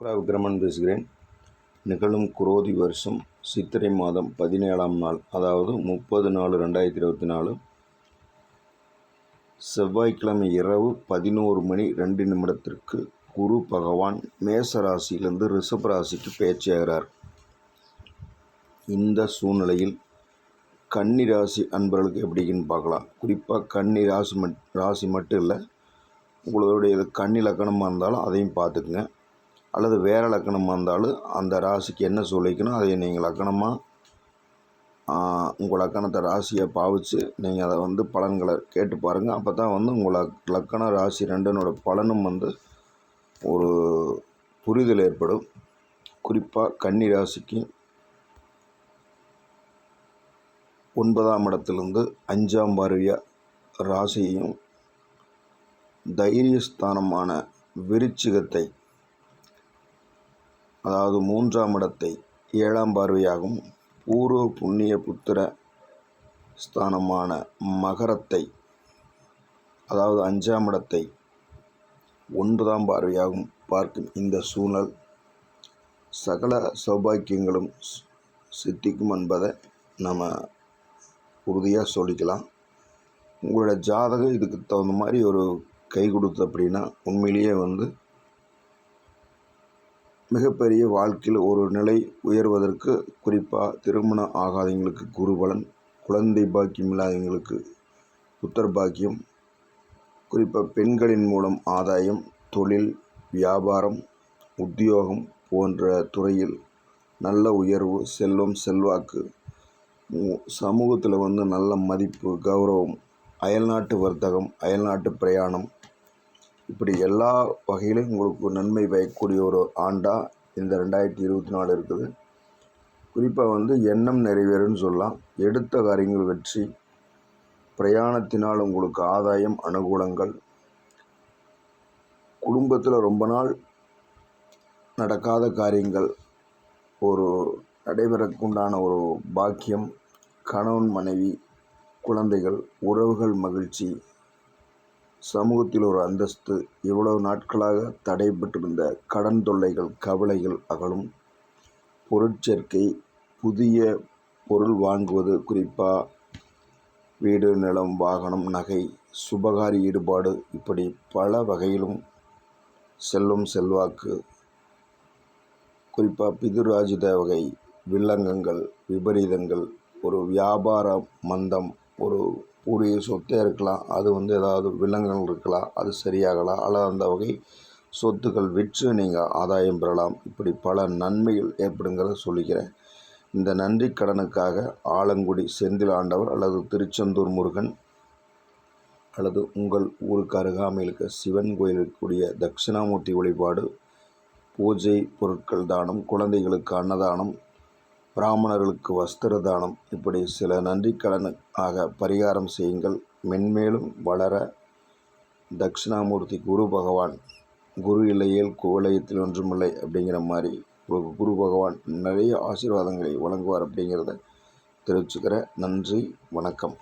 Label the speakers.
Speaker 1: குரா விக்ரமன் பேசுகிறேன். நிகழும் குரோதி வருஷம் சித்திரை மாதம் பதினேழாம் நாள் அதாவது முப்பது நாலு ரெண்டாயிரத்தி இருபத்தி நாலு. செவ்வாய்க்கிழமை இரவு பதினோரு மணி ரெண்டு நிமிடத்திற்கு குரு பகவான் மேச ராசியிலிருந்து ரிஷப் ராசிக்கு பேச்சாகிறார். இந்த சூழ்நிலையில் கன்னி ராசி அன்பர்களுக்கு எப்படின்னு பார்க்கலாம். குறிப்பாக கன்னி ராசி மட் ராசி மட்டும் இல்லை உங்களுடைய கன்னி லக்கணமாக இருந்தாலும் அதையும் பார்த்துக்குங்க. அல்லது வேறு லக்கணமாக இருந்தாலும் அந்த ராசிக்கு என்ன சொல்லிக்கணும் அதை நீங்கள் லக்கணமாக உங்கள் லக்கணத்தை ராசியை பாவித்து நீங்கள் அதை வந்து பலன்களை கேட்டு பாருங்கள் அப்போ தான் வந்து உங்கள் லக்கண ராசி ரெண்டனோட பலனும் வந்து ஒரு புரிதல் ஏற்படும். குறிப்பாக கன்னி ராசிக்கு ஒன்பதாம் இடத்துலேருந்து அஞ்சாம் பார்வையாக ராசியையும் தைரியஸ்தானமான விருச்சிகத்தை அதாவது மூன்றாம் இடத்தை ஏழாம் பார்வையாகவும் பூர்வ புண்ணிய புத்திர ஸ்தானமான மகரத்தை அதாவது அஞ்சாம் இடத்தை ஒன்பதாம் பார்வையாகவும் பார்க்கும் இந்த சூழல் சகல சௌபாக்கியங்களும் சித்திக்கும் என்பதை நம்ம உறுதியாக சொல்லிக்கலாம். உங்களோட ஜாதகம் இதுக்கு தகுந்த மாதிரி ஒரு கை கொடுத்து அப்படின்னா உண்மையிலேயே வந்து மிகப்பெரிய வாழ்க்கையில் ஒரு நிலை உயர்வதற்கு குறிப்பாக திருமணம் ஆகாதவங்களுக்கு குருபலன் குழந்தை பாக்கியம் இல்லாதவங்களுக்கு புத்தர் பாக்கியம் குறிப்பாக பெண்களின் மூலம் ஆதாயம் தொழில் வியாபாரம் உத்தியோகம் போன்ற துறையில் நல்ல உயர்வு செல்வம் செல்வாக்கு சமூகத்தில் வந்து நல்ல மதிப்பு கௌரவம் அயல்நாட்டு வர்த்தகம் அயல்நாட்டு பிரயாணம் இப்படி எல்லா வகையிலும் உங்களுக்கு நன்மை பயக்கக்கூடிய ஒரு ஆண்டாக இந்த ரெண்டாயிரத்தி இருபத்தி நாலு இருக்குது. குறிப்பாக வந்து எண்ணம் நிறைவேறுன்னு சொல்லலாம். எடுத்த காரியங்கள் வெற்றி. பிரயாணத்தினால் உங்களுக்கு ஆதாயம் அனுகூலங்கள். குடும்பத்தில் ரொம்ப நாள் நடக்காத காரியங்கள். ஒரு நடைபெறக்குண்டான ஒரு பாக்கியம் கணவன் மனைவி குழந்தைகள் உறவுகள் மகிழ்ச்சி. சமூகத்தில் ஒரு அந்தஸ்து இவ்வளவு நாட்களாக தடைபட்டிருந்த கடன் தொல்லைகள் கவலைகள் அகலும். பொருட்சேர்க்கை புதிய பொருள் வாங்குவது குறிப்பாக வீடு நிலம் வாகனம் நகை சுபகாரி ஈடுபாடு இப்படி பல வகையிலும் செல்லும் செல்வாக்கு. குறிப்பாக பிதுராஜித வகை வில்லங்கங்கள் விபரீதங்கள் ஒரு வியாபார மந்தம் ஒரு ஒரு சொத்தே இருக்கலாம். அது வந்து ஏதாவது விலங்குகள் இருக்கலாம். அது சரியாகலாம். அல்லது அந்த வகை சொத்துக்கள் விற்று நீங்கள் ஆதாயம் பெறலாம். இப்படி பல நன்மைகள் ஏற்படுங்கிறத சொல்லிக்கிறேன். இந்த நன்றி கடனுக்காக ஆலங்குடி செந்தில் ஆண்டவர் அல்லது திருச்செந்தூர் முருகன் அல்லது உங்கள் ஊருக்கு அருகாமையில் இருக்க சிவன் கோயில் தட்சிணாமூர்த்தி வழிபாடு பூஜை பொருட்கள் தானம் குழந்தைகளுக்கு அன்னதானம் பிராமணர்களுக்கு வஸ்திர தானம் இப்படி சில நன்றி பரிகாரம் செய்யுங்கள். மென்மேலும் வளர தட்சிணாமூர்த்தி குரு பகவான் குரு இல்லையேல் குவலயத்தில் ஒன்றுமில்லை அப்படிங்கிற மாதிரி குரு பகவான் நிறைய ஆசீர்வாதங்களை வழங்குவார் அப்படிங்கிறத தெரிவிச்சுக்கிறேன். நன்றி வணக்கம்.